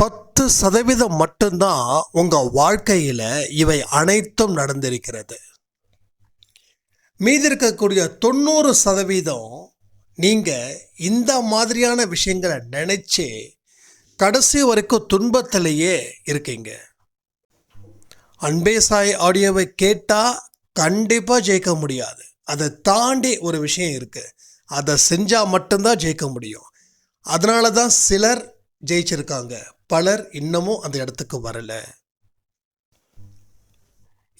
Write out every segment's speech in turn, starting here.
பத்து சதவீதம் மட்டும்தான் உங்கள் வாழ்க்கையில் இவை அனைத்தும் நடந்திருக்கிறது. மீதி இருக்கக்கூடிய தொண்ணூறு சதவீதம் நீங்கள் இந்த மாதிரியான விஷயங்களை நினச்சி கடைசி வரைக்கும் துன்பத்திலேயே இருக்கீங்க. அன்பே சாய் ஆடியோவை கேட்டால் கண்டிப்பாக ஜெயிக்க முடியாது. அதை தாண்டி ஒரு விஷயம் இருக்குது அதை செஞ்சால் மட்டும்தான் ஜெயிக்க முடியும். அதனால தான் சிலர் ஜெயிச்சிருக்காங்க. பலர் இன்னமும் அந்த இடத்துக்கு வரல.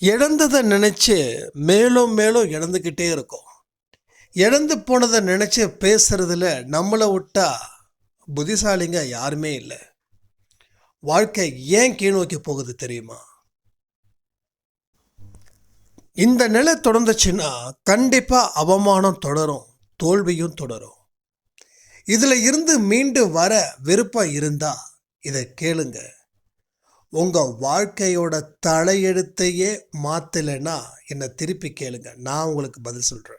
இழந்ததை நினச்சி மேலும் மேலும் இழந்துக்கிட்டே இருக்கும். இழந்து போனதை நினச்சி பேசுறதுல நம்மளை விட்டா புத்திசாலிங்க யாருமே இல்லை. வாழ்க்கை ஏன் கீழ்நோக்கி போகுது தெரியுமா? இந்த நிலை தொடர்ந்துச்சுன்னா கண்டிப்பாக அவமானம் தொடரும் தோல்வியும் தொடரும். இதில் இருந்து மீண்டு வர விருப்பம் இருந்தால் இதை கேளுங்க. உங்கள் வாழ்க்கையோட தலையெழுத்தையே மாற்றலைன்னா என்னை திருப்பி கேளுங்க. நான் உங்களுக்கு பதில் சொல்கிறேன்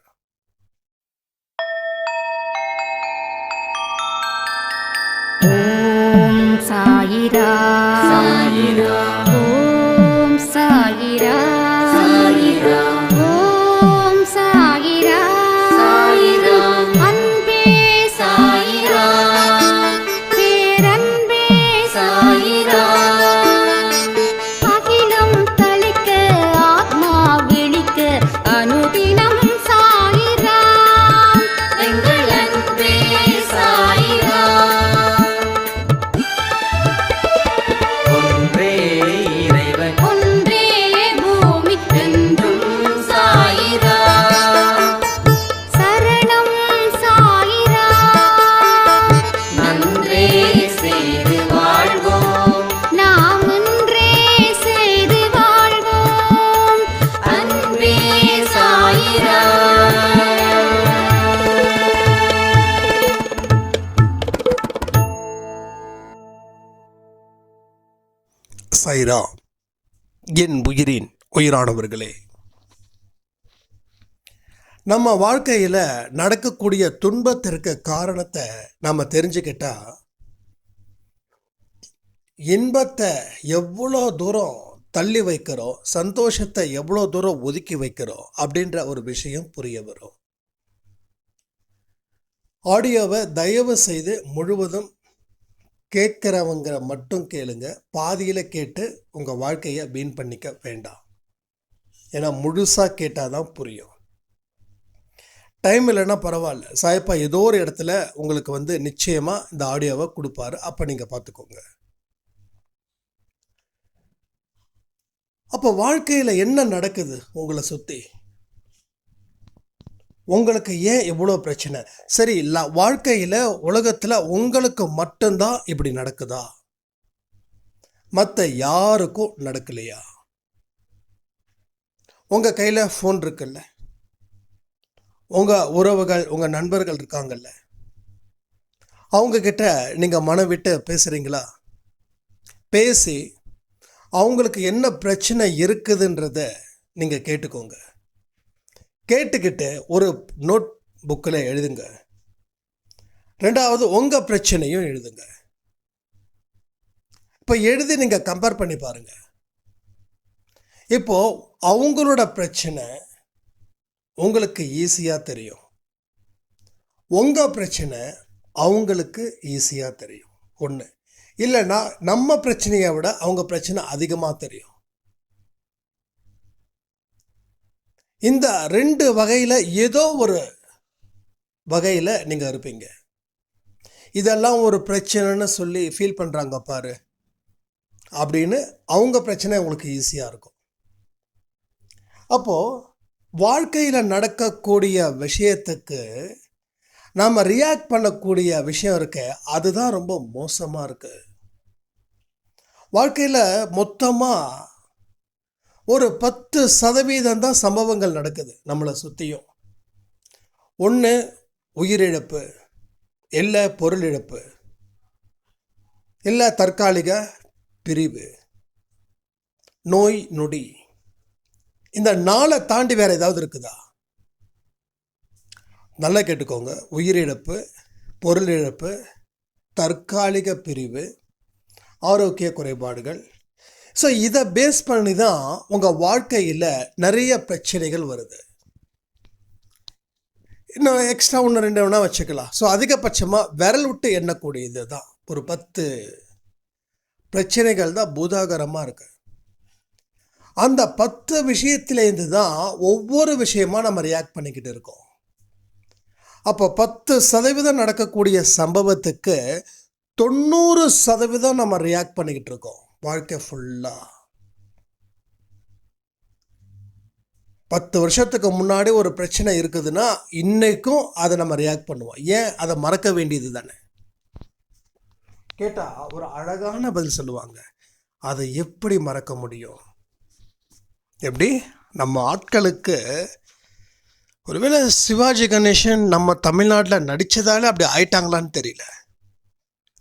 சாயிரா. சாயிரா. ஓம் சாயிரா. சாயிரா. என் உயிரின் உயிரானவர்களே. நம்ம வாழ்க்கையில் நடக்கக்கூடிய துன்பத்திற்கு காரணத்தை நம்ம தெரிஞ்சுக்கிட்டா இன்பத்தை எவ்வளோ தூரம் தள்ளி வைக்கிறோம் சந்தோஷத்தை எவ்வளோ தூரம் ஒதுக்கி வைக்கிறோம் அப்படின்ற ஒரு விஷயம் புரிய வரும். ஆடியோவை தயவு செய்து முழுவதும் கேட்குறவங்க மட்டும் கேளுங்க. பாதியில் கேட்டு உங்கள் வாழ்க்கையை வீண் பண்ணிக்க வேண்டாம். ஏன்னா முழுசாக கேட்டால் தான் புரியும். டைம் இல்லைன்னா பரவாயில்ல. சாயப்பா ஏதோ ஒரு இடத்துல உங்களுக்கு வந்து நிச்சயமாக இந்த ஆடியோவை கொடுப்பாரு. அப்போ நீங்கள் பார்த்துக்கோங்க அப்போ வாழ்க்கையில் என்ன நடக்குது உங்களை சுற்றி உங்களுக்கு ஏன் இவ்வளோ பிரச்சனை? சரி இல்லை வாழ்க்கையில் உலகத்தில் உங்களுக்கு மட்டும்தான் இப்படி நடக்குதா? மற்ற யாருக்கும் நடக்கலையா? உங்கள் கையில் ஃபோன் இருக்குல்ல? உங்கள் உறவுகள் உங்கள் நண்பர்கள் இருக்காங்கல்ல? அவங்கக்கிட்ட நீங்கள் மனம் விட்டு பேசுகிறீங்களா பேசி அவங்களுக்கு என்ன பிரச்சனை இருக்குதுன்றத நீங்கள் கேட்டுக்கோங்க. கேட்டுக்கிட்டு ஒரு நோட் புக்கில் எழுதுங்க. ரெண்டாவது உங்கள் பிரச்சனையும் எழுதுங்க. இப்போ எழுதி நீங்கள் கம்பேர் பண்ணி பாருங்கள் இப்போது அவங்களோட பிரச்சனை உங்களுக்கு ஈஸியாக தெரியும். உங்கள் பிரச்சனை அவங்களுக்கு ஈஸியாக தெரியும். ஒன்று இல்லைன்னா நம்ம பிரச்சனையை விட அவங்க பிரச்சனை அதிகமாக தெரியும். இந்த ரெண்டு வகையில் ஏதோ ஒரு வகையில் நீங்கள் இருப்பீங்க. இதெல்லாம் ஒரு பிரச்சனைன்னு சொல்லி ஃபீல் பண்ணுறாங்க பாரு. அப்படின்னு அவங்க பிரச்சனை உங்களுக்கு ஈஸியாக இருக்கும். அப்போது வாழ்க்கையில் நடக்கக்கூடிய விஷயத்துக்கு நாம் ரியாக்ட் பண்ணக்கூடிய விஷயம் இருக்கு அதுதான் ரொம்ப மோசமாக இருக்குது வாழ்க்கையில் மொத்தமாக ஒரு பத்து சதவீதம் தான் சம்பவங்கள் நடக்குது நம்மளை சுற்றியும் ஒன்று உயிரிழப்பு இல்லை பொருள் இழப்பு இல்லை தற்காலிக பிரிவு நோய் நொடி. இந்த நாளை தாண்டி வேற ஏதாவது இருக்குதா? நல்லா கேட்டுக்கோங்க. உயிரிழப்பு பொருள் இழப்பு தற்காலிக பிரிவு ஆரோக்கிய குறைபாடுகள் ஸோ இதை பேஸ் பண்ணி தான் உங்கள் வாழ்க்கையில் நிறைய பிரச்சனைகள் வருது. இன்னும் எக்ஸ்ட்ரா ஒன்று ரெண்டு வேணால் வச்சுக்கலாம். ஸோ அதிகபட்சமாக விரல் விட்டு எண்ணக்கூடியது தான். ஒரு பத்து பிரச்சனைகள் தான் பூதாகரமாக இருக்கு. அந்த பத்து விஷயத்திலேருந்து தான் ஒவ்வொரு விஷயமாக நம்ம ரியாக்ட் பண்ணிக்கிட்டு இருக்கோம். அப்போ பத்து சதவீதம் நடக்கக்கூடிய சம்பவத்துக்கு தொண்ணூறு சதவீதம் நம்ம ரியாக்ட் பண்ணிக்கிட்டு இருக்கோம். வாழ்க்கை ஃபுல்லாக பத்து வருஷத்துக்கு முன்னாடி ஒரு பிரச்சனை இருக்குதுன்னா இன்றைக்கும் அதை நம்ம ரியாக்ட் பண்ணுவோம். ஏன்? அதை மறக்க வேண்டியது தானே. கேட்டால் ஒரு அழகான பதில் சொல்லுவாங்க. அதை எப்படி மறக்க முடியும்? எப்படி? நம்ம ஆட்களுக்கு ஒருவேளை சிவாஜி கணேசன் நம்ம தமிழ்நாட்டில் நடித்ததால அப்படி ஆயிட்டாங்களான்னு தெரியல.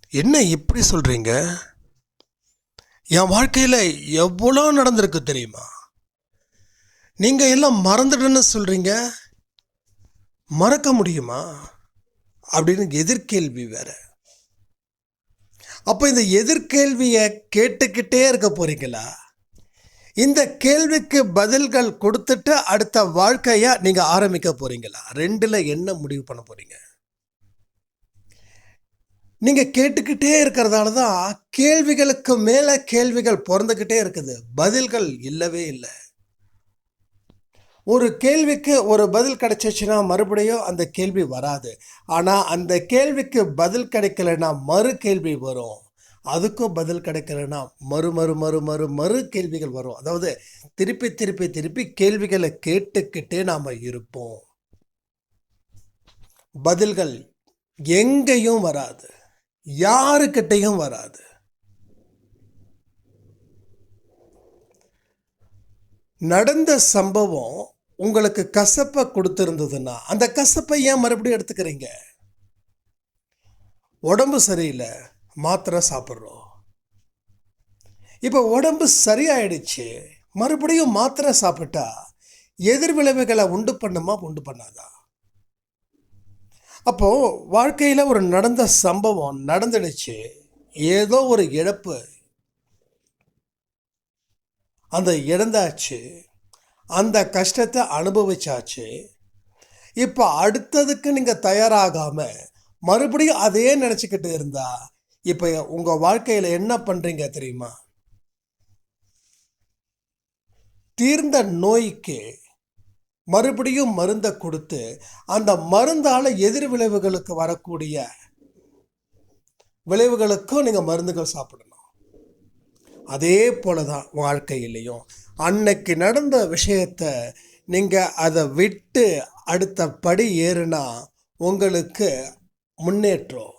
என்ன இப்படி சொல்கிறீங்க என் வாழ்க்கையில் எவ்வளோ நடந்திருக்கு தெரியுமா? நீங்கள் எல்லாம் மறந்துடுன்னு சொல்கிறீங்க மறக்க முடியுமா? அப்படின்னு எதிர்கேள்வி வேற. அப்போ இந்த எதிர்கேள்வியை கேட்டுக்கிட்டே இருக்க போகிறீங்களா இந்த கேள்விக்கு பதில்கள் கொடுத்துட்டு அடுத்த வாழ்க்கையை நீங்கள் ஆரம்பிக்க போகிறீங்களா ரெண்டில் என்ன முடிவு பண்ண போகிறீங்க நீங்க கேட்டுக்கிட்டே இருக்கிறதால தான் கேள்விகளுக்கு மேல கேள்விகள் பிறந்துக்கிட்டே இருக்குது. பதில்கள் இல்லவே இல்லை. ஒரு கேள்விக்கு ஒரு பதில் கிடைச்சிச்சுன்னா மறுபடியும் அந்த கேள்வி வராது. ஆனால் அந்த கேள்விக்கு பதில் கிடைக்கலன்னா மறு கேள்வி வரும். அதுக்கும் பதில் கிடைக்கலன்னா மறு மறு மறு மறு மறு கேள்விகள் வரும். அதாவது திருப்பி திருப்பி திருப்பி கேள்விகளை கேட்டுக்கிட்டே நாம் இருப்போம். பதில்கள் எங்கேயும் வராது. யாருக்கிட்டையும் வராது. நடந்த சம்பவம் உங்களுக்கு கசப்பை கொடுத்துருந்ததுன்னா அந்த கசப்பை ஏன் மறுபடியும் எடுத்துக்கிறீங்க? உடம்பு சரியில்லை மாத்திரை சாப்பிட்றோம். இப்போ உடம்பு சரியாயிடுச்சு மறுபடியும் மாத்திரை சாப்பிட்டா எதிர்விளைவுகளை உண்டு பண்ணுமா உண்டு பண்ணாதா? அப்போது வாழ்க்கையில் ஒரு நடந்த சம்பவம் நடந்துடுச்சு. ஏதோ ஒரு இழப்பு. அந்த இழந்தாச்சு அந்த கஷ்டத்தை அனுபவிச்சாச்சு. இப்போ அடுத்ததுக்கு நீங்கள் தயாராகாமல் மறுபடியும் அதே நினச்சிக்கிட்டு இருந்தா இப்போ உங்கள் வாழ்க்கையில் என்ன பண்ணுறீங்க தெரியுமா? தீர்ந்த நோய்க்கு மறுபடியும் மருந்தை கொடுத்து அந்த மருந்தால் எதிர் விளைவுகளுக்கு வரக்கூடிய விளைவுகளுக்கும் நீங்கள் மருந்துகள் சாப்பிடணும். அதே போல தான் வாழ்க்கையிலையும். அன்னைக்கு நடந்த விஷயத்த நீங்கள் அதை விட்டு அடுத்த படி ஏறுனா உங்களுக்கு முன்னேற்றம்.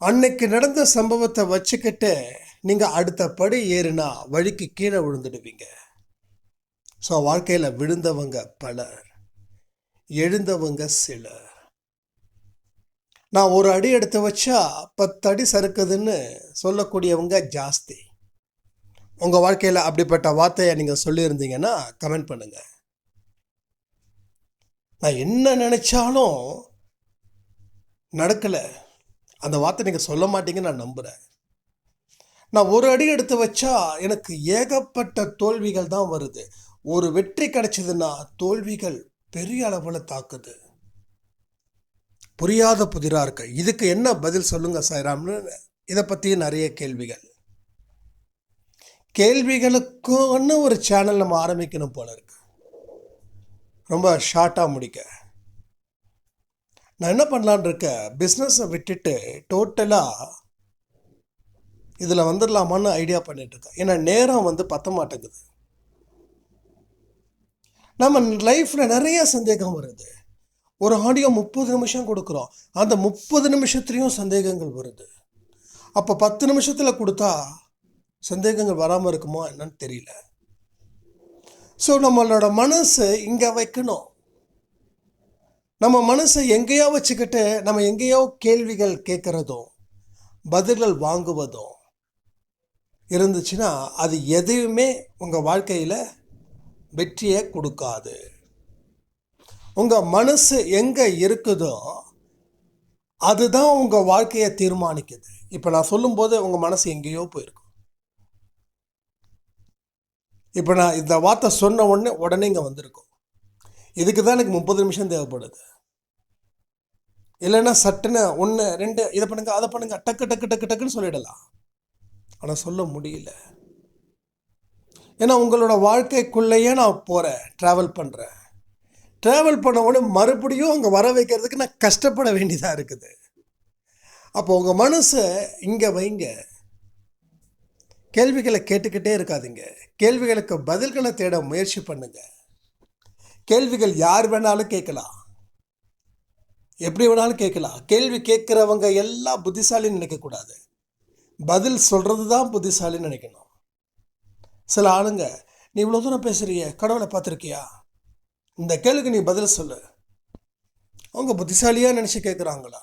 அன்னைக்கு நடந்த சம்பவத்தை வச்சுக்கிட்டு நீங்கள் அடுத்த படி ஏறுனா வழிக்கு கீழே விழுந்துடுவீங்க. ஸோ வாழ்க்கையில் விழுந்தவங்க பலர் எழுந்தவங்க சிலர். நான் ஒரு அடி எடுத்து வச்சா பத்து அடி சறுக்குதுன்னு சொல்லக்கூடியவங்க ஜாஸ்தி. உங்கள் வாழ்க்கையில் அப்படிப்பட்ட வார்த்தையை நீங்கள் சொல்லியிருந்தீங்கன்னா கமெண்ட் பண்ணுங்கள் நான் என்ன நினச்சாலும் நடக்கலை. அந்த வார்த்தை நீங்கள் சொல்ல மாட்டீங்கன்னு நான் நம்புகிறேன் நான் ஒரு அடி எடுத்து வச்சா எனக்கு ஏகப்பட்ட தோல்விகள் தான் வருது. ஒரு வெற்றி கிடைச்சதுன்னா தோல்விகள் பெரிய அளவில் தாக்குது. புரியாத புதிராக இருக்கு. இதுக்கு என்ன பதில் சொல்லுங்க சாய்ராம்னு? இதை பற்றி நிறைய கேள்விகள். கேள்விகளுக்குன்னு ஒரு சேனல் நம்ம ஆரம்பிக்கணும் போல இருக்கு. ரொம்ப ஷார்ட்டாக முடிக்க. நான் என்ன பண்ணலான் இருக்க? பிஸ்னஸை விட்டுட்டு டோட்டலாக இதில் வந்துடலாமான்னு ஐடியா பண்ணிட்டு இருக்கேன். ஏன்னா நேரம் வந்து பத்த மாட்டேங்குது நம்ம லைஃப்பில் நிறைய சந்தேகம் வருது. ஒரு ஆடியோ முப்பது நிமிஷம் கொடுக்குறோம். அந்த முப்பது நிமிஷத்துலேயும் சந்தேகங்கள் வருது. அப்போ பத்து நிமிஷத்தில் கொடுத்தா சந்தேகங்கள் வராமல் இருக்குமா என்னன்னு தெரியல. ஸோ நம்மளோட மனசு இங்கே வைக்கணும். நம்ம மனசை எங்கேயோ வச்சுக்கிட்டு நம்ம எங்கேயோ கேள்விகள் கேட்குறதும் பதில்கள் வாங்குவதும் இருந்துச்சுன்னா அது எதையுமே உங்கள் வாழ்க்கையில் வெற்றியை கொடுக்காது. உங்கள் மனசு எங்கே இருக்குதோ அதுதான் உங்கள் வாழ்க்கையை தீர்மானிக்குது. இப்போ நான் சொல்லும்போது உங்கள் மனசு எங்கேயோ போயிருக்கும் இப்போ நான் இந்த வார்த்தை சொன்ன உடனே உடனே இங்கே வந்திருக்கும். இதுக்கு தான் எனக்கு முப்பது நிமிஷம் தேவைப்படுது. இல்லைன்னா சட்டுன்னு ஒன்று ரெண்டு இதை பண்ணுங்க அதை பண்ணுங்க டக்கு டக்கு டக்கு டக்குன்னு சொல்லிடலாம். ஆனால் சொல்ல முடியல. ஏன்னா உங்களோட வாழ்க்கைக்குள்ளேயே நான் போகிறேன் ட்ராவல் பண்ணுறேன் ட்ராவல் பண்ண உடனே மறுபடியும் அங்கே வர வைக்கிறதுக்கு நான் கஷ்டப்பட வேண்டியதாக இருக்குது. அப்போ உங்கள் மனசை இங்கே வைங்க. கேள்விகளை கேட்டுக்கிட்டே இருக்காதுங்க. கேள்விகளுக்கு பதில்களை தேட முயற்சி பண்ணுங்க. கேள்விகள் யார் வேணாலும் கேட்கலாம். எப்படி வேணாலும் கேட்கலாம். கேள்வி கேட்குறவங்க எல்லாம் புத்திசாலின்னு நினைக்கக்கூடாது. பதில் சொல்கிறது தான் புத்திசாலின்னு நினைக்கணும். சில ஆளுங்க நீ இவ்வளோ தூரம் பேசுகிறிய கடவுளை பார்த்துருக்கியா? இந்த கேள்விக்கு நீ பதில் சொல்லு. அவங்க புத்திசாலியாக நினச்சி கேட்குறாங்களா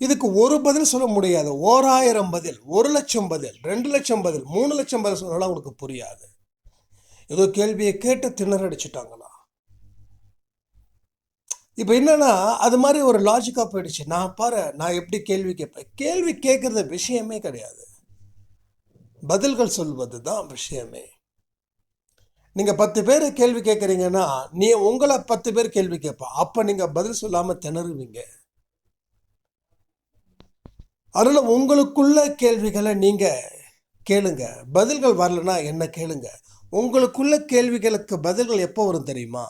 இதுக்கு ஒரு பதில் சொல்ல முடியாது. ஓராயிரம் பதில் ஒரு லட்சம் பதில் ரெண்டு லட்சம் பதில் மூணு லட்சம் பதில் சொன்னாலும் அவங்களுக்கு புரியாது. ஏதோ கேள்வியை கேட்டு திணறடிச்சிட்டாங்களா இப்போ என்னன்னா அது மாதிரி ஒரு லாஜிக்காக போயிடுச்சு. நான் பாரு நான் எப்படி கேள்வி கேட்பேன்? கேள்வி கேட்குறது விஷயமே கிடையாது. பதில்கள் சொல்வது தான் விஷயமே. நீங்கள் பத்து பேர் கேள்வி கேட்குறீங்கன்னா நீ உங்களை பத்து பேர் கேள்வி கேட்பா அப்போ நீங்கள் பதில் சொல்லாமல் திணறுவீங்க. அதனால் உங்களுக்குள்ள கேள்விகளை நீங்கள் கேளுங்க. பதில்கள் வரலன்னா என்ன கேளுங்க. உங்களுக்குள்ள கேள்விகளுக்கு பதில்கள் எப்போ வரும் தெரியுமா?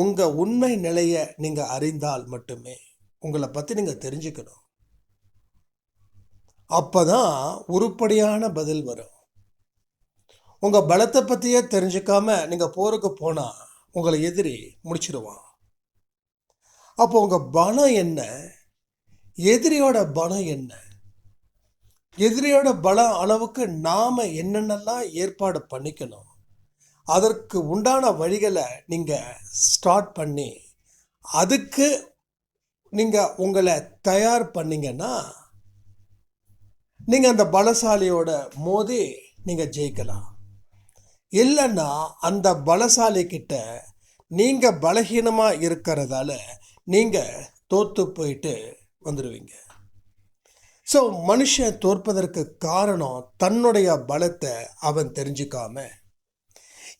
உங்கள் உண்மை நிலையை நீங்கள் அறிந்தால் மட்டுமே. உங்களை பற்றி நீங்கள் தெரிஞ்சுக்கணும். அப்போ தான் உருப்படியான பதில் வரும். உங்கள் பலத்தை பற்றியே தெரிஞ்சுக்காம நீங்கள் போருக்கு போனால் உங்களை எதிரி முடிச்சிடுவான் அப்போ உங்கள் பலம் என்ன? எதிரியோட பலம் என்ன? எதிரியோட பலம் அளவுக்கு நாம் என்னென்னலாம் ஏற்பாடு பண்ணிக்கணும்? அதற்கு உண்டான வழிகளை நீங்கள் ஸ்டார்ட் பண்ணி அதுக்கு நீங்கள் உங்களை தயார் பண்ணிங்கன்னா நீங்கள் அந்த பலசாலியோட மோதி நீங்கள் ஜெயிக்கலாம். இல்லைன்னா அந்த பலசாலி கிட்ட நீங்கள் பலகீனமாக இருக்கிறதால நீங்கள் தோற்று போயிட்டு வந்துடுவீங்க ஸோ மனுஷன் தோற்பதற்கு காரணம் தன்னுடைய பலத்தை அவன் தெரிஞ்சுக்காம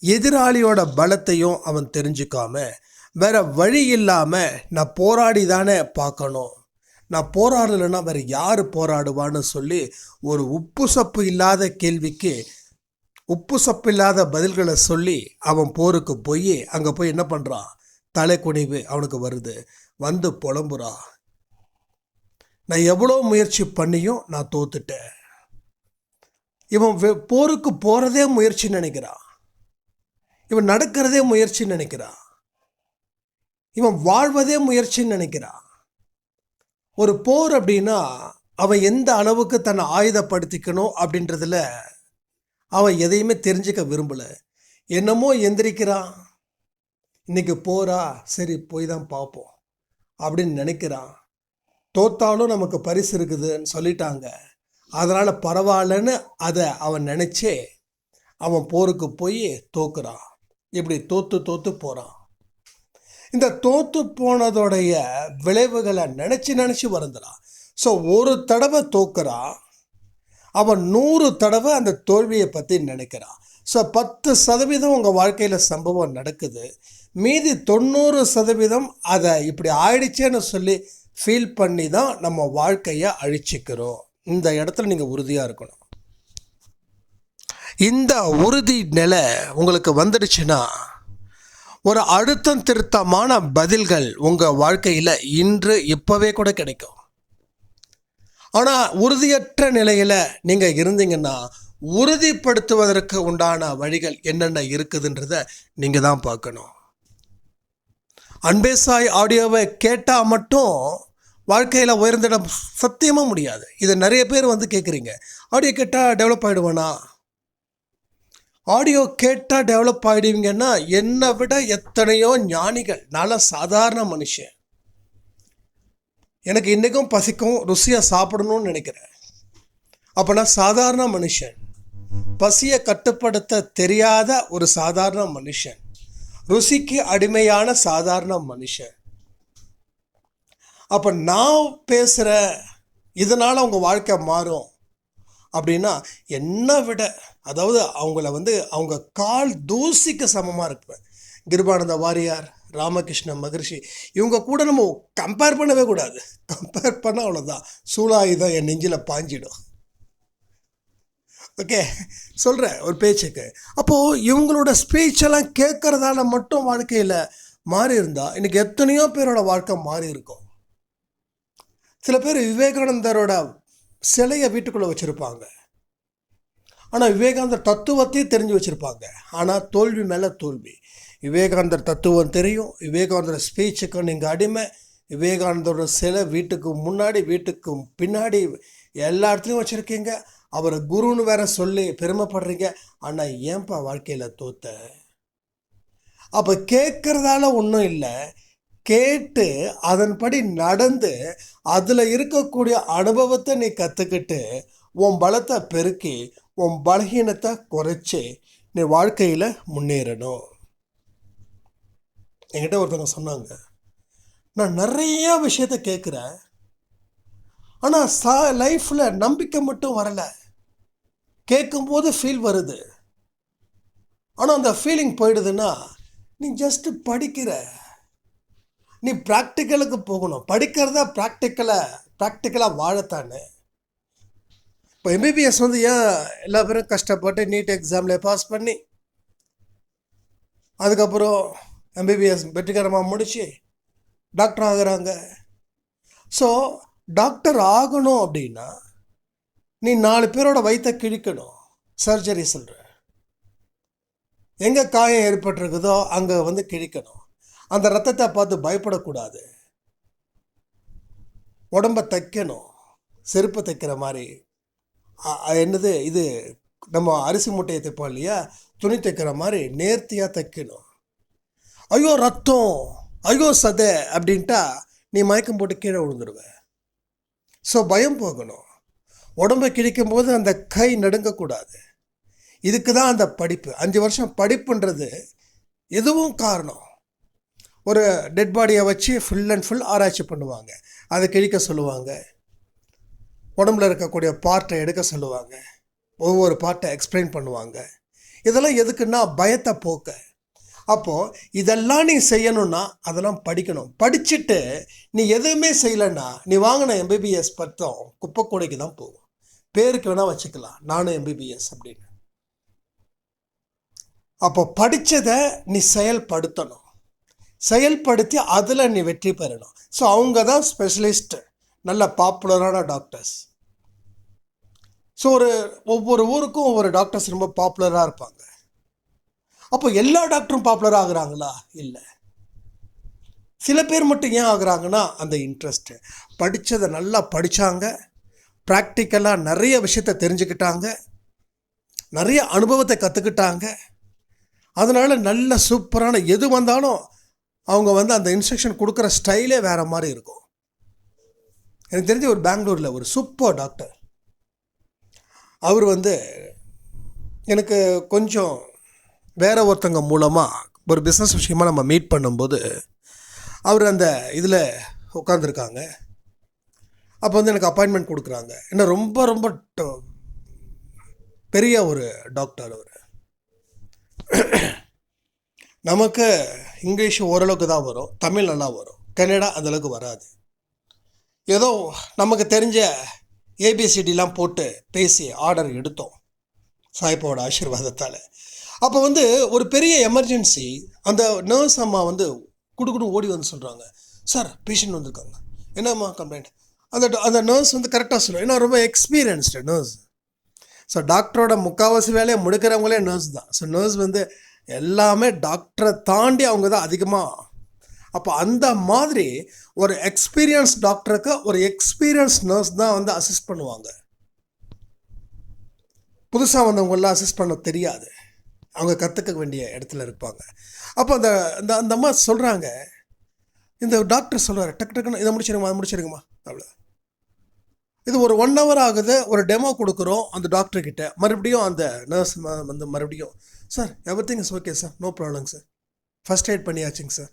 எதிராளியோட பலத்தையும் அவன் தெரிஞ்சுக்காம வேற வழி இல்லாமல் நான் போராடி தானே பார்க்கணும். நான் போராடலைன்னா வேறு யார் போராடுவான்னு சொல்லி ஒரு உப்பு சப்பு இல்லாத கேள்விக்கு உப்பு சப்பு இல்லாத பதில்களை சொல்லி அவன் போருக்கு போய் அங்கே போய் என்ன பண்ணுறான் தலை குனிவு அவனுக்கு வருது. வந்து புலம்புறா. நான் எவ்வளோ முயற்சி பண்ணியும் நான் தோத்துட்டேன். இவன் வெ- போருக்கு போகிறதே முயற்சி நினைக்கிறான் இவன் நடக்கிறதே முயற்சி நினைக்கிறான் இவன் வாழ்வதே முயற்சின்னு நினைக்கிறான் ஒரு போர் அப்படின்னா அவன் எந்த அளவுக்கு தன்னை ஆயுதப்படுத்திக்கணும் அப்படின்றதுல அவன் எதையுமே தெரிஞ்சுக்க விரும்பலை. என்னமோ எந்திரிக்கிறான். இன்னைக்கு போறா. சரி போய் தான் பார்ப்போம் அப்படின்னு நினைக்கிறான். தோத்தாலும் நமக்கு பரிசு இருக்குதுன்னு சொல்லிட்டாங்க. அதனால் பரவாயில்லன்னு அதை அவன் நினச்சே அவன் போருக்கு போய் தோக்குறான். இப்படி தோத்து தோத்து போகிறான் இந்த தோத்து போனதோடைய விளைவுகளை நினச்சி நினச்சி வருந்துறான். ஸோ ஒரு தடவை தோக்குறான். அவன் நூறு தடவை அந்த தோல்வியை பற்றி நினைக்கிறான். ஸோ பத்து சதவீதம் உங்கள் வாழ்க்கையில் சம்பவம் நடக்குது. மீதி தொண்ணூறு சதவீதம் அதை இப்படி ஆயிடுச்சேன்னு சொல்லி ஃபீல் பண்ணி தான் நம்ம வாழ்க்கையை அழிச்சிக்கிறோம். இந்த இடத்துல நீங்கள் உறுதியாக இருக்கணும். இந்த உறுதி நிலை உங்களுக்கு வந்துடுச்சுன்னா ஒரு அழுத்தம் திருத்தமான பதில்கள் உங்கள் வாழ்க்கையில் இன்று இப்போவே கூட கிடைக்கும். ஆனால் உறுதியற்ற நிலையில் நீங்கள் இருந்தீங்கன்னா உறுதிப்படுத்துவதற்கு உண்டான வழிகள் என்னென்ன இருக்குதுன்றத நீங்கள் தான் பார்க்கணும். அன்பேசாய் ஆடியோவை கேட்டால் மட்டும் வாழ்க்கையில் உயர்ந்திட சத்தியமாக முடியாது. இதை நிறைய பேர் வந்து கேட்குறீங்க ஆடியோ கேட்டால் டெவலப் ஆகிடுவேனா ஆடியோ கேட்டால் டெவலப் ஆகிடுவீங்கன்னா என்னை விட எத்தனையோ ஞானிகள் நல்ல சாதாரண மனுஷன். எனக்கு இன்றைக்கும் பசிக்கும் ருசியாக சாப்பிடணும்னு நினைக்கிறேன். அப்போ நான் சாதாரண மனுஷன் பசியை கட்டுப்படுத்த தெரியாத ஒரு சாதாரண மனுஷன் ருசிக்கு அடிமையான சாதாரண மனுஷன். அப்போ நான் பேசுகிற இதனால் அவங்க வாழ்க்கை மாறும். அப்படின்னா என்னை விட அதாவது அவங்கள வந்து அவங்க கால் தூசிக்கு சமமாக இருப்பேன். கிருபானந்த வாரியார் ராமகிருஷ்ண மகரிஷி. இவங்க கூட நம்ம கம்பேர் பண்ணவே கூடாது. கம்பேர் பண்ண அவ்வளோதான் சூழாயுதம் என் நெஞ்சில் பாஞ்சிடும். ஓகே சொல்கிறேன் ஒரு பேச்சுக்கு. அப்போது இவங்களோட ஸ்பீச்செல்லாம் கேட்குறதால மட்டும் வாழ்க்கையில் மாறி இருந்தால் இன்றைக்கி எத்தனையோ பேரோட வாழ்க்கை மாறி இருக்கும். சில பேர் விவேகானந்தரோட சிலையை வீட்டுக்குள்ளே வச்சுருப்பாங்க. ஆனால் விவேகானந்தர் தத்துவத்தையும் தெரிஞ்சு வச்சுருப்பாங்க. ஆனால் தோல்வி மேலே தோல்வி. விவேகானந்தர் தத்துவம் தெரியும். விவேகானந்தர் ஸ்பீச்சுக்கு நீங்கள் அடிமை. விவேகானந்தரோட சிலை வீட்டுக்கு முன்னாடி வீட்டுக்கு பின்னாடி எல்லா இடத்துலையும் வச்சுருக்கீங்க. அவரை குருன்னு வேற சொல்லி பெருமைப்படுறீங்க. ஆனால் ஏன்பா வாழ்க்கையில் தோத்த? அப்போ கேட்குறதால ஒன்றும் இல்லை. கேட்டு அதன்படி நடந்து அதில் இருக்கக்கூடிய அனுபவத்தை நீ கற்றுக்கிட்டு உன் பலத்தை பெருக்கி உன் பலகீனத்தை குறைச்சி நீ வாழ்க்கையில் முன்னேறணும். என்கிட்ட ஒருத்தவங்க சொன்னாங்க. நான் நிறையா விஷயத்த கேட்குறேன். ஆனால் சா லைஃப்பில் நம்பிக்கை மட்டும் வரலை. கேட்கும்போது ஃபீல் வருது. ஆனால் அந்த ஃபீலிங் போயிடுதுன்னா நீ ஜஸ்ட்டு படிக்கிற. நீ ப்ராக்டிக்கலுக்கு போகணும். படிக்கிறதா ப்ராக்டிக்கலை ப்ராக்டிக்கலாக வாழத்தானே. இப்போ எம்பிபிஎஸ் வந்து ஏன் எல்லா பேரும் கஷ்டப்பட்டு நீட் எக்ஸாமில் பாஸ் பண்ணி அதுக்கப்புறம் எம்பிபிஎஸ் வெற்றிகரமாக முடித்து டாக்டர் ஆகிறாங்க. ஸோ டாக்டர் ஆகணும் அப்படின்னா நீ நாலு பேரோட வயிற்ற கிழிக்கணும். சர்ஜரி சொல்கிற எங்கே காயம் ஏற்பட்டிருக்குதோ அங்கே வந்து கிழிக்கணும். அந்த ரத்தத்தை பார்த்து பயப்படக்கூடாது. உடம்ப தைக்கணும். செருப்பு தைக்கிற மாதிரி. என்னது? இது நம்ம அரிசி மூட்டையை தைப்போம் இல்லையா? துணி தைக்கிற மாதிரி நேர்த்தியாக தைக்கணும். ஐயோ ரத்தம் ஐயோ சதை அப்படின்ட்டா நீ மயக்கம் போட்டு கீழே விழுந்துடுவ ஸோ பயம் போகணும். உடம்பை கிழிக்கும் போது அந்த கை நடுங்கக்கூடாது. இதுக்கு தான் அந்த படிப்பு. அஞ்சு வருஷம் படிப்புன்றது எதுவும் காரணம். ஒரு டெட் பாடியை வச்சு ஃபுல் அண்ட் ஃபுல் ஆராய்ச்சி பண்ணுவாங்க. அதை கிழிக்க சொல்லுவாங்க. உடம்புல இருக்கக்கூடிய பார்ட்டை எடுக்க சொல்லுவாங்க. ஒவ்வொரு பார்ட்டை எக்ஸ்பிளைன் பண்ணுவாங்க. இதெல்லாம் எதுக்குன்னா பயத்தை போக்க. அப்போது இதெல்லாம் நீ செய்யணும்னா அதெல்லாம் படிக்கணும். படிச்சுட்டு நீ எதுவுமே செய்யலைன்னா நீ வாங்கின எம்பிபிஎஸ் பட்டம் குப்பைக்கூடைக்கு தான் போகும். பேருக்கு வேணால் வச்சுக்கலாம். நானும் எம்பிபிஎஸ் அப்படின்னு. அப்போ படித்ததை நீ செயல்படுத்தணும். செயல்படுத்தி அதில் நீ வெற்றி பெறணும். ஸோ அவங்க தான் ஸ்பெஷலிஸ்ட்டு நல்ல பாப்புலரான டாக்டர்ஸ் ஸோ ஒரு ஒவ்வொரு ஊருக்கும் ஒவ்வொரு டாக்டர்ஸ் ரொம்ப பாப்புலராக இருப்பாங்க. அப்போ எல்லா டாக்டரும் பாப்புலர் ஆகுறாங்களா? இல்லை. சில பேர் மட்டும் ஏன் ஆகுறாங்கன்னா அந்த இன்ட்ரெஸ்ட்டு படித்ததை நல்லா படித்தாங்க ப்ராக்டிக்கலாக நிறைய விஷயத்த தெரிஞ்சுக்கிட்டாங்க. நிறைய அனுபவத்தை கற்றுக்கிட்டாங்க அதனால் நல்ல சூப்பரான எது வந்தாலும் அவங்க வந்து அந்த இன்ஸ்ட்ரக்ஷன் கொடுக்குற ஸ்டைலே வேறு மாதிரி இருக்கும். எனக்கு தெரிஞ்ச ஒரு பெங்களூரில் ஒரு சூப்பர் டாக்டர் அவர் வந்து எனக்கு கொஞ்சம் வேற ஒருத்தங்க மூலமாக ஒரு பிஸ்னஸ் விஷயமா நம்ம மீட் பண்ணும்போது அவர் அந்த இதில் உட்காந்துருக்காங்க அப்போ வந்து எனக்கு அப்பாயின்மெண்ட் கொடுக்குறாங்க. என்ன ரொம்ப ரொம்ப பெரிய ஒரு டாக்டர் அவர். நமக்கு இங்கிலீஷ் ஓரளவுக்கு தான் வரும். தமிழ் நல்லா வரும். கன்னடா அந்தளவுக்கு வராது. ஏதோ நமக்கு தெரிஞ்ச ஏபிசிடிலாம் போட்டு பேசி ஆர்டர் எடுத்தோம். சாய்ப்பாவோட ஆசீர்வாதத்தால். அப்போ வந்து ஒரு பெரிய எமர்ஜென்சி அந்த நர்ஸ் அம்மா வந்து குடுக்குன்னு ஓடி வந்து சொல்கிறாங்க சார் பேஷண்ட் வந்திருக்காங்க. என்னம்மா கம்ப்ளைண்ட் அந்த அந்த நர்ஸ் வந்து கரெக்டாக சொல்லுவோம் ஏன்னா ரொம்ப எக்ஸ்பீரியன்ஸ்டு நர்ஸ் ஸோ டாக்டரோட முக்கால்வாசி வேலையை முடுக்கிறவங்களே நர்ஸ் தான். ஸோ நர்ஸ் வந்து எல்லாமே டாக்டரை தாண்டி அவங்க தான் அதிகமாக அப்போ அந்த மாதிரி ஒரு எக்ஸ்பீரியன்ஸ் டாக்டருக்கு ஒரு எக்ஸ்பீரியன்ஸ் நர்ஸ் தான் வந்து அசிஸ்ட் பண்ணுவாங்க. புதுசாக வந்தவங்களாம் அசிஸ்ட் பண்ண தெரியாது. அவங்க கற்றுக்க வேண்டிய இடத்துல இருப்பாங்க. அப்போ அந்த அந்த அந்த அம்மா சொல்கிறாங்க இந்த டாக்டர் சொல்கிறாரு டக்கு டக்குன்னு இதை முடிச்சிருங்கம்மா அதை முடிச்சிருங்கம்மா அவ்வளோ இது ஒரு ஒன் ஹவர் ஆகுது ஒரு டெமோ கொடுக்குறோம் அந்த டாக்டர் கிட்ட. மறுபடியும் அந்த நர்ஸ் வந்து மறுபடியும் sir everything is okay sir no problem sir first aid பண்ணியாச்சுங்க sir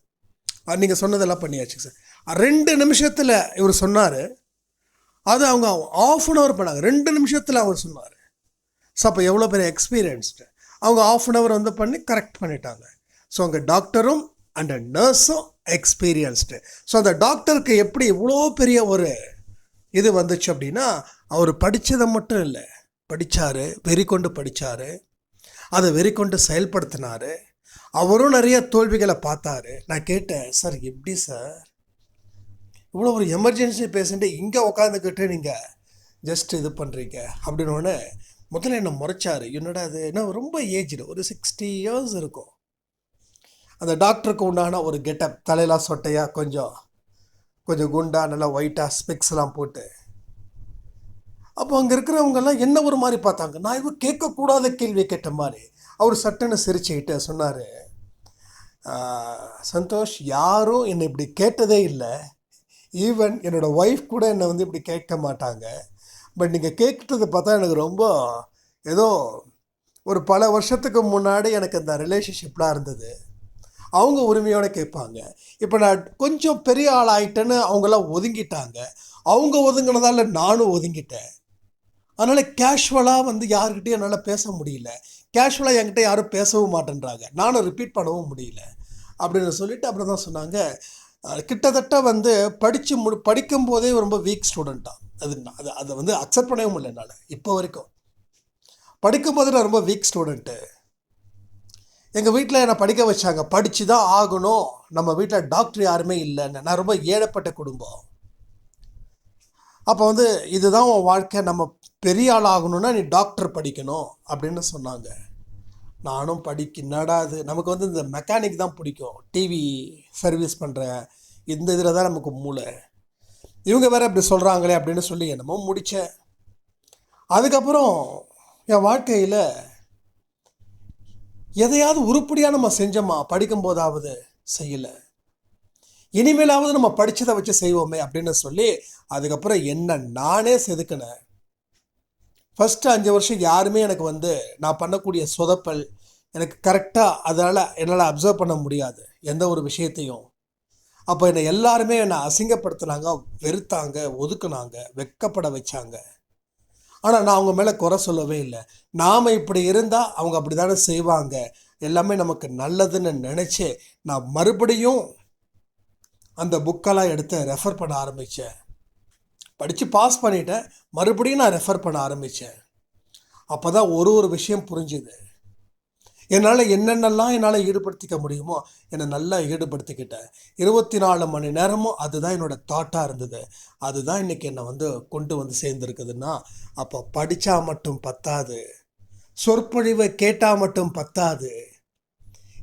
நீங்கள் சொன்னதெல்லாம் பண்ணியாச்சுங்க சார் ரெண்டு நிமிஷத்தில் இவர் சொன்னார் அது அவங்க ஆஃப் அன் ஹவர் பண்ணாங்க. ரெண்டு நிமிஷத்தில் அவர் சொன்னார். ஸோ அப்போ எவ்வளோ பெரிய எக்ஸ்பீரியன்ஸ்டு அவங்க ஆஃப் அன் ஹவர் வந்து பண்ணி கரெக்ட் பண்ணிட்டாங்க. ஸோ அங்கே டாக்டரும் அண்ட் நர்ஸும் எக்ஸ்பீரியன்ஸ்டு ஸோ அந்த டாக்டருக்கு எப்படி இவ்வளோ பெரிய ஒரு இது வந்துச்சு அப்படின்னா அவர் படித்ததை மட்டும் இல்லை. படித்தார் வெறி கொண்டு படித்தார் அதை வெறி கொண்டு செயல்படுத்தினார். அவரும் நிறைய தோல்விகளை பார்த்தாரு. நான் கேட்டேன் சார் எப்படி சார்? இவ்வளோ ஒரு எமர்ஜென்சி பேஷண்ட்டு இங்கே உட்காந்துக்கிட்டு நீங்கள் ஜஸ்ட் இது பண்ணுறீங்க அப்படின்னோடனே முதல்ல என்னை முறைச்சாரு. என்னடா அது என்ன ரொம்ப ஏஜ்டு ஒரு சிக்ஸ்டி இயர்ஸ் இருக்கும். அந்த டாக்டருக்கு உண்டான ஒரு கெட்டப் தலையெல்லாம் சொட்டையாக கொஞ்சம் கொஞ்சம் குண்டாக நல்லா ஒயிட்டாக ஸ்பெக்ஸ்லாம் போட்டு. அப்போ அங்கே இருக்கிறவங்கெல்லாம் என்ன ஒரு மாதிரி பார்த்தாங்க? நான் இவ கேட்கக்கூடாத கேள்வி கேட்ட மாதிரி. அவர் சட்டுன்னு சிரிச்சுக்கிட்டு சொன்னார் சந்தோஷ் யாரும் என்னை இப்படி கேட்டதே இல்லை. ஈவன் என்னோடய ஒய்ஃப் கூட என்னை வந்து இப்படி கேட்க மாட்டாங்க. பட் நீங்கள் கேட்குறத பார்த்தா எனக்கு ரொம்ப ஏதோ ஒரு பல வருஷத்துக்கு முன்னாடி எனக்கு அந்த ரிலேஷன்ஷிப்லாம் இருந்தது. அவங்க உரிமையோடு கேட்பாங்க. இப்போ நான் கொஞ்சம் பெரிய ஆள் ஆகிட்டேன்னு அவங்கெல்லாம் ஒதுங்கிட்டாங்க. அவங்க ஒதுங்கினதால நானும் ஒதுங்கிட்டேன். அதனால் கேஷுவலாக வந்து யாருக்கிட்டையும் என்னால் பேச முடியல. கேஷுவலாக என்கிட்ட யாரும் பேசவும் மாட்டேன்றாங்க. நானும் ரிப்பீட் பண்ணவும் முடியல. அப்படின்னு சொல்லிட்டு அப்புறம் தான் சொன்னாங்க கிட்டத்தட்ட வந்து படித்து முடி படிக்கும் போதே ரொம்ப வீக் ஸ்டூடெண்ட்டாக அது அது அதை வந்து அக்செப்ட் பண்ணவே முடியல என்னால் இப்போ வரைக்கும். படிக்கும் போது நான் ரொம்ப வீக் ஸ்டூடெண்ட்டு எங்கள் வீட்டில் என்னை படிக்க வச்சாங்க படித்து தான் ஆகணும். நம்ம வீட்டில் டாக்டர் யாருமே இல்லைன்னு. நான் ரொம்ப ஏழப்பட்ட குடும்பம். அப்போ வந்து இதுதான் உன் வாழ்க்கை நம்ம பெரிய ஆள் ஆகணும்னா நீ டாக்டர் படிக்கணும் அப்படின்னு சொன்னாங்க. நானும் படிக்க என்னடா அது நமக்கு வந்து இந்த மெக்கானிக் தான் பிடிக்கும். டிவி சர்வீஸ் பண்ணுற இந்த இதில் தான் நமக்கு மூளை. இவங்க வேறு இப்படி சொல்கிறாங்களே அப்படின்னு சொல்லி என்னமோ முடித்தேன் அதுக்கப்புறம் என் வாழ்க்கையில் எதையாவது உருப்படியாக நம்ம செஞ்சோமா? படிக்கும்போதாவது செய்யலை. இனிமேலாவது நம்ம படித்ததை வச்சு செய்வோமே அப்படின்னு சொல்லி அதுக்கப்புறம் என்ன நானே செதுக்கினேன். ஃபஸ்ட்டு அஞ்சு வருஷம் யாருமே எனக்கு வந்து நான் பண்ணக்கூடிய சொதப்பல் எனக்கு கரெக்டாக அதனால் என்னால் அப்சர்வ் பண்ண முடியாது எந்த ஒரு விஷயத்தையும். அப்போ என்னை எல்லாருமே என்னை அசிங்கப்படுத்துனாங்க வெறுத்தாங்க ஒதுக்குனாங்க வெக்கப்பட வச்சாங்க. ஆனால் நான் அவங்க மேலே குறை சொல்லவே இல்லை. நாம் இப்படி இருந்தால் அவங்க அப்படி தானே செய்வாங்க. எல்லாமே நமக்கு நல்லதுன்னு நினச்சி நான் மறுபடியும் அந்த புக்கெல்லாம் எடுத்து ரெஃபர் பண்ண ஆரம்பித்தேன் படித்து பாஸ் பண்ணிட்டேன். மறுபடியும் நான் ரெஃபர் பண்ண ஆரம்பித்தேன் அப்போ தான் ஒரு ஒரு விஷயம் புரிஞ்சுது. என்னால் என்னென்னலாம் என்னால் ஈடுபடுத்திக்க முடியுமோ என்னை நல்லா ஈடுபடுத்திக்கிட்டேன். இருபத்தி நாலு மணி நேரமும் அதுதான் என்னோட தாட்டாக இருந்தது. அதுதான் இன்றைக்கி என்னை வந்து கொண்டு வந்து சேர்ந்துருக்குதுன்னா அப்போ படித்தா மட்டும் பத்தாது. சொற்பொழிவை கேட்டால் மட்டும் பத்தாது.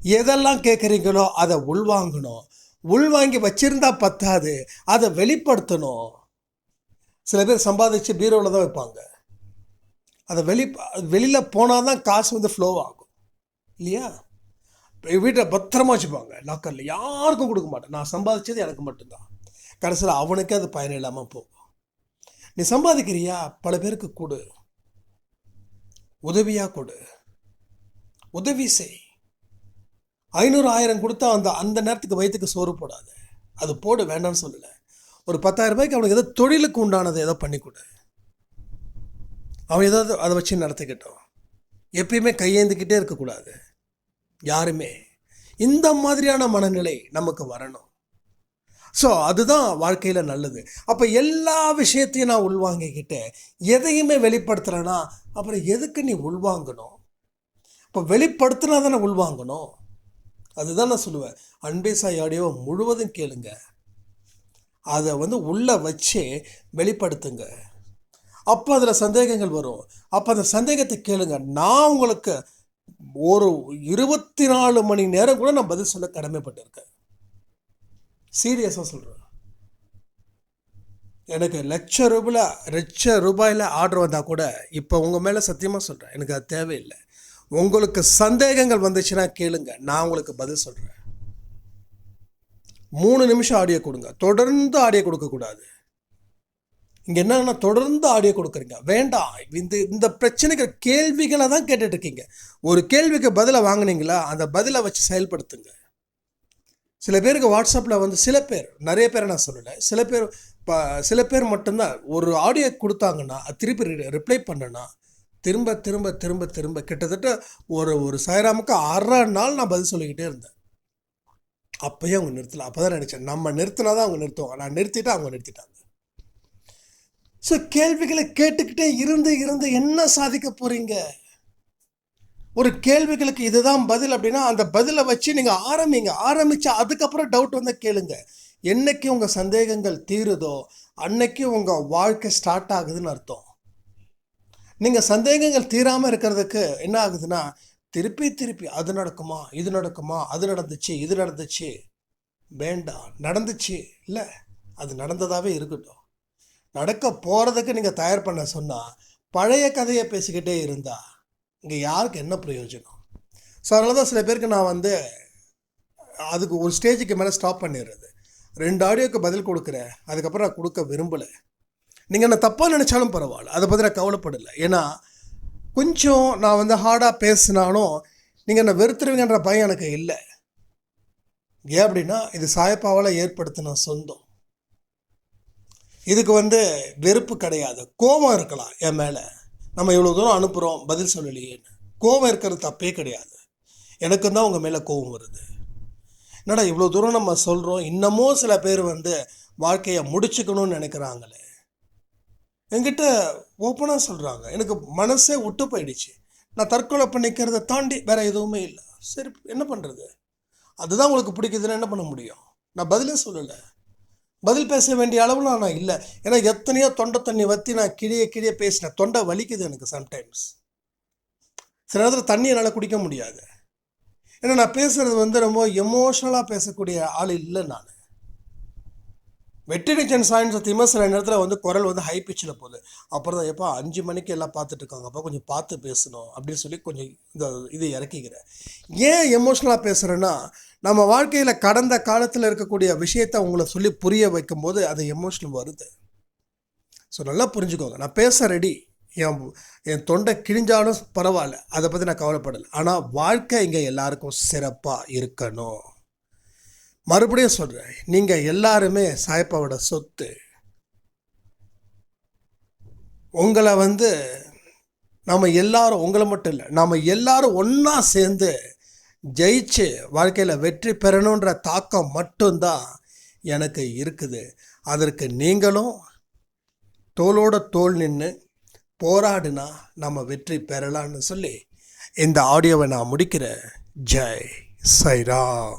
எதெல்லாம் கேட்குறீங்களோ அதை உள்வாங்கணும். உள்வாங்கி வச்சிருந்தா பத்தாது. அதை வெளிப்படுத்தணும். சில பேர் சம்பாதிச்சு பீரோவில் தான் வைப்பாங்க. அதை வெளி வெளியில் போனால் தான் காசு வந்து ஃப்ளோ ஆகும். இல்லையா? வீட்டை பத்திரமா வச்சுப்பாங்க. லாக்கரில் யாருக்கும் கொடுக்க மாட்டேன். நான் சம்பாதிச்சது எனக்கு மட்டும்தான். கடைசியில் அவனுக்கே அது பயன் இல்லாமல் போகும். நீ சம்பாதிக்கிறியா? பல பேருக்கு கொடு. உதவியாக கொடு. உதவி செய். ஐநூறு ஆயிரம் கொடுத்தா அந்த அந்த நேரத்துக்கு வயிற்றுக்கு சோறு போடாது. அது போடு வேண்டாம்னு சொல்லலை. ஒரு பத்தாயிரம் ரூபாய்க்கு அவனுக்கு ஏதோ தொழிலுக்கு உண்டானதை ஏதோ பண்ணி கொடு அவன் ஏதாவது அதை வச்சு நடத்திக்கிட்டோம். எப்பயுமே கையேந்திக்கிட்டே இருக்கக்கூடாது. யாருமே. இந்த மாதிரியான மனநிலை நமக்கு வரணும். ஸோ அதுதான் வாழ்க்கையில் நல்லது. அப்போ எல்லா விஷயத்தையும் நான் உள்வாங்கிக்கிட்டு எதையுமே வெளிப்படுத்துகிறேன்னா அப்புறம் எதுக்கு நீ உள்வாங்கணும்? இப்போ வெளிப்படுத்தினா தானே உள்வாங்கணும்? அதுதான் நான் சொல்லுவேன். அன்பேசாய் ஆடியோவை முழுவதும் கேளுங்கள் அதை வந்து உள்ளே வச்சு வெளிப்படுத்துங்க. அப்போ அதில் சந்தேகங்கள் வரும். அப்போ அந்த சந்தேகத்தை கேளுங்க. நான் உங்களுக்கு ஒரு இருபத்தி நாலு மணி நேரம் கூட நான் பதில் சொல்ல கடமைப்பட்டிருக்கேன். சீரியஸாக சொல்கிறேன் எனக்கு லட்ச ரூபாயில் லட்ச ரூபாயில் ஆர்டர் வந்தால் கூட இப்போ உங்கள் மேலே சத்தியமாக சொல்கிறேன் எனக்கு அது தேவையில்லை. உங்களுக்கு சந்தேகங்கள் வந்துச்சுன்னா கேளுங்க. நான் உங்களுக்கு பதில் சொல்கிறேன் மூணு நிமிஷம் ஆடியோ கொடுங்க. தொடர்ந்து ஆடியோ கொடுக்கக்கூடாது. இங்கே என்னன்னா தொடர்ந்து ஆடியோ கொடுக்குறீங்க. வேண்டாம். இந்த இந்த பிரச்சனைக்கு கேள்விகளை தான் கேட்டுட்ருக்கீங்க. ஒரு கேள்விக்கு பதிலை வாங்குனீங்களா? அந்த பதிலை வச்சு செயல்படுத்துங்க. சில பேருக்கு வாட்ஸ்அப்பில் வந்து சில பேர் நிறைய பேரை நான் சொல்லலை. சில பேர் இப்போ சில பேர் மட்டும்தான் ஒரு ஆடியோ கொடுத்தாங்கன்னா திருப்பி ரிப்ளை பண்ணேன்னா திரும்ப திரும்ப திரும்ப திரும்ப கிட்டத்தட்ட ஒரு ஒரு சாயராமுக்கு அரை நாள் நான் பதில் சொல்லிக்கிட்டே இருந்தேன். அப்பயும் அவங்க நிறுத்தலாம் அப்போ தான் நினச்சேன் நம்ம நிறுத்தினா தான் அவங்க நிறுத்துவாங்க. நான் நிறுத்திட்டு அவங்க நிறுத்திட்டாங்க. ஸோ கேள்விகளை கேட்டுக்கிட்டே இருந்து இருந்து என்ன சாதிக்க போகிறீங்க ஒரு கேள்விகளுக்கு இதுதான் பதில் அப்படின்னா அந்த பதிலை வச்சு நீங்கள் ஆரம்பிங்க. ஆரம்பித்து அதுக்கப்புறம் டவுட் வந்து கேளுங்க. என்னைக்கு உங்கள் சந்தேகங்கள் தீருதோ அன்னைக்கு உங்கள் வாழ்க்கை ஸ்டார்ட் ஆகுதுன்னு அர்த்தம். நீங்கள் சந்தேகங்கள் தீராமல் இருக்கிறதுக்கு என்ன ஆகுதுன்னா திருப்பி திருப்பி அது நடக்குமா இது நடக்குமா அது நடந்துச்சு இது நடந்துச்சு. வேண்டாம் நடந்துச்சு. இல்லை அது நடந்ததாகவே இருக்கட்டும். நடக்க போகிறதுக்கு நீங்கள் தயார் பண்ண சொன்னால் பழைய கதையை பேசிக்கிட்டே இருந்தா இங்கே யாருக்கு என்ன பிரயோஜனம்? ஸோ அதனால தான் சில பேருக்கு நான் வந்து அதுக்கு ஒரு ஸ்டேஜுக்கு மேலே ஸ்டாப் பண்ணிடுறது. ரெண்டு ஆடியோக்கு பதில் கொடுக்குறேன் அதுக்கப்புறம் நான் கொடுக்க விரும்பலை. நீங்கள் என்ன தப்பாக நினச்சாலும் பரவாயில்ல அதை பற்றி நான் கவலைப்படலை. ஏன்னா கொஞ்சம் நான் வந்து ஹார்டாக பேசினாலும் நீங்கள் என்னை வெறுத்துருவீங்கன்ற பயம் எனக்கு இல்லை. ஏன் அப்படின்னா இது சாயப்பாவால் ஏற்படுத்தின சொந்தம். இதுக்கு வந்து வெறுப்பு கிடையாது. கோபம் இருக்கலாம் என் மேலே. நம்ம இவ்வளோ தூரம் அனுப்புகிறோம் பதில் சொல்லலையேன்னு. கோபம் இருக்கிறது தப்பே கிடையாது. எனக்கு தான் உங்கள் மேலே கோபம் வருது. என்னடா இவ்வளோ தூரம் நம்ம சொல்கிறோம் இன்னமும் சில பேர் வந்து வாழ்க்கையை முடிச்சுக்கணும்னு நினைக்கிறாங்களே. என்கிட்ட ஓப்பனாக சொல்கிறாங்க எனக்கு மனசே விட்டு போயிடுச்சு. நான் தற்கொலை பண்ணிக்கிறத தாண்டி வேறு எதுவுமே இல்லை. சரி என்ன பண்ணுறது அதுதான் உங்களுக்கு பிடிக்குதுன்னு என்ன பண்ண முடியும்? நான் பதிலே சொல்லலை. பதில் பேச வேண்டிய அளவில் நான் இல்லை. ஏன்னா எத்தனையோ தொண்டை தண்ணி வற்றி நான் கிழிய கிழிய பேசினேன். தொண்டை வலிக்குது எனக்கு சம்டைம்ஸ் சில நேரத்தில் தண்ணி என்னால் குடிக்க முடியாது. ஏன்னா நான் பேசுகிறது வந்து ரொம்ப எமோஷ்னலாக பேசக்கூடிய ஆள் இல்லை நான். வெற்றி நிச்சன் சாயின் சத்தியமாக சில நேரத்தில் வந்து குரல் வந்து ஹை பிச்சில் போகுது. அப்புறம் தான் எப்போ அஞ்சு மணிக்கு எல்லாம் பார்த்துட்டு இருக்காங்க. அப்போ கொஞ்சம் பார்த்து பேசணும். அப்படின்னு சொல்லி கொஞ்சம் இந்த இது இறக்கிக்கிறேன். ஏன் எமோஷ்னலாக பேசுகிறேன்னா நம்ம வாழ்க்கையில் கடந்த காலத்தில் இருக்கக்கூடிய விஷயத்த உங்களை சொல்லி புரிய வைக்கும்போது அது எமோஷனல் வருது. ஸோ நல்லா புரிஞ்சுக்கோங்க. நான் பேச ரெடி என் என் தொண்டை கிழிஞ்சாலும் பரவாயில்ல. அதை பற்றி நான் கவலைப்படலை. ஆனால் வாழ்க்கை இங்கே எல்லாருக்கும் சிறப்பாக இருக்கணும். மறுபடியும் சொல்கிறேன் நீங்கள் எல்லாருமே சாயப்பாவோட சொத்து. உங்களை வந்து நம்ம எல்லாரும் உங்களை மட்டும் இல்லை நம்ம எல்லாரும் ஒன்றா சேர்ந்து ஜெயிச்சு வாழ்க்கையில் வெற்றி பெறணுன்ற தாக்கம் மட்டும்தான் எனக்கு இருக்குது. அதற்கு நீங்களும் தோளோட தோல் நின்று போராடினா நம்ம வெற்றி பெறலாம்னு சொல்லி இந்த ஆடியோவை நான் முடிக்கிறேன். ஜெய் சைராம்.